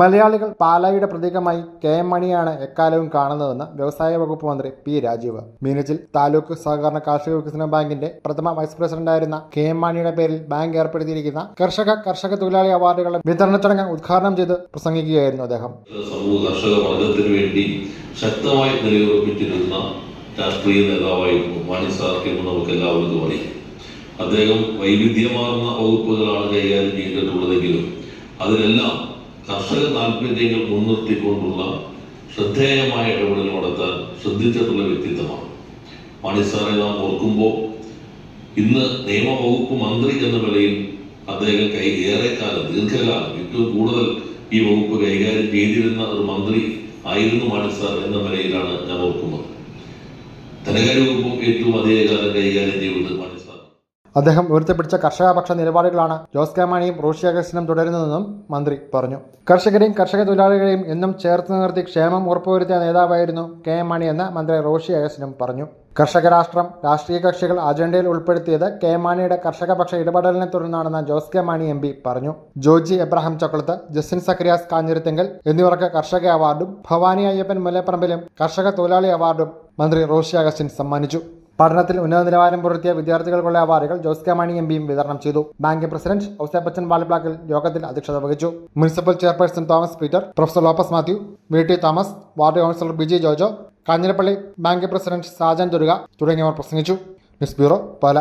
മലയാളികൾ പാലായുടെ പ്രതീകമായി K M മണിയാണ് എക്കാലവും കാണുന്നതെന്ന് വ്യവസായ വകുപ്പ് മന്ത്രി പി രാജീവ്. മീനച്ചിൽ താലൂക്ക് സഹകരണ കാർഷിക വികസന ബാങ്കിന്റെ പ്രഥമ വൈസ് പ്രസിഡന്റായിരുന്ന കെ എം മണിയുടെ പേരിൽ ബാങ്ക് ഏർപ്പെടുത്തിയിരിക്കുന്ന കർഷക കർഷക തൊഴിലാളി അവാർഡുകളുടെ വിതരണ ചടങ്ങ് ഉദ്ഘാടനം ചെയ്ത് പ്രസംഗിക്കുകയായിരുന്നു അദ്ദേഹം. കർഷക വർഗത്തിന് വേണ്ടി ശക്തമായി നിലയുറപ്പിച്ചിരുന്ന രാഷ്ട്രീയ നേതാവായിരുന്നു മാണി സാർ എന്ന് നമുക്ക് എല്ലാവർക്കും അറിയാം. അദ്ദേഹം വൈവിധ്യമാർന്ന വകുപ്പുകളാണ് കൈകാര്യം ചെയ്തിട്ടുള്ളതെങ്കിലും അതിലെല്ലാം കർഷക താല്പര്യങ്ങൾ മുൻനിർത്തിക്കൊണ്ടുള്ള ശ്രദ്ധേയമായ ഇടപെടൽ നടത്താൻ ശ്രദ്ധിച്ചിട്ടുള്ള വ്യക്തിത്വമാണ്. മാണി സാറെ നാം ഓർക്കുമ്പോൾ ഇന്ന് നിയമവകുപ്പ് മന്ത്രി എന്ന നിലയിൽ അദ്ദേഹം കൈ ഏറെക്കാലം ദീർഘകാലം ഏറ്റവും കൂടുതൽ ഈ വകുപ്പ് കൈകാര്യം ചെയ്തിരുന്ന ഒരു മന്ത്രി ആയിരുന്നു മാണി സാർ എന്ന നിലയിലാണ് ഞാൻ ഓർക്കുന്നത്. ധനകാര്യ വകുപ്പും ഏറ്റവും അധികകാലം കൈകാര്യം ചെയ്തത് മാണി സാർ അദ്ദേഹം ഉയർത്തിപ്പിടിച്ച കർഷകപക്ഷ നിലപാടുകളാണ് ജോസ് കെ മാണിയും റോഷി അഗസ്റ്റിനും തുടരുന്നതെന്നും മന്ത്രി പറഞ്ഞു. കർഷകരെയും കർഷക തൊഴിലാളികളെയും എന്നും ചേർത്ത് നിർത്തി ക്ഷേമം ഉറപ്പുവരുത്തിയ നേതാവായിരുന്നു കെ എം മാണി എന്ന് മന്ത്രി റോഷി അഗസ്റ്റിനും പറഞ്ഞു. കർഷക രാഷ്ട്രം രാഷ്ട്രീയ കക്ഷികൾ അജണ്ടയിൽ ഉൾപ്പെടുത്തിയത് കെ മാണിയുടെ കർഷകപക്ഷ ഇടപെടലിനെ തുടർന്നാണെന്ന് Jose K Mani M P പറഞ്ഞു. ജോജി എബ്രഹാം ചക്കുളത്ത് ജസ്റ്റിൻ സക്രിയാസ് കാഞ്ഞിരത്തെങ്കൽ എന്നിവർക്ക് കർഷക അവാർഡും ഭവാനി അയ്യപ്പൻ മുല്ലപ്പറമ്പിലും കർഷക തൊഴിലാളി അവാർഡും മന്ത്രി റോഷി അഗസ്റ്റിൻ സമ്മാനിച്ചു. പഠനത്തിൽ ഉന്നത നിലവാരം പുലർത്തിയ വിദ്യാർത്ഥികൾക്കുള്ള അവാർഡുകൾ ജോസ് കെ മാണി എം പിയും വിതരണം ചെയ്തു. ബാങ്ക് പ്രസിഡന്റ് ഔസേപ്പച്ചൻ വാളിപ്ലാക്കിൽ യോഗത്തിൽ അധ്യക്ഷത വഹിച്ചു. Municipal chairperson Thomas Peter professor Lopez Mathew V T Thomas ward councillor Biji Jojo Kanjirappally bank president Sajan Durga തുടങ്ങിയവർ പ്രസംഗിച്ചു. News bureau Pala.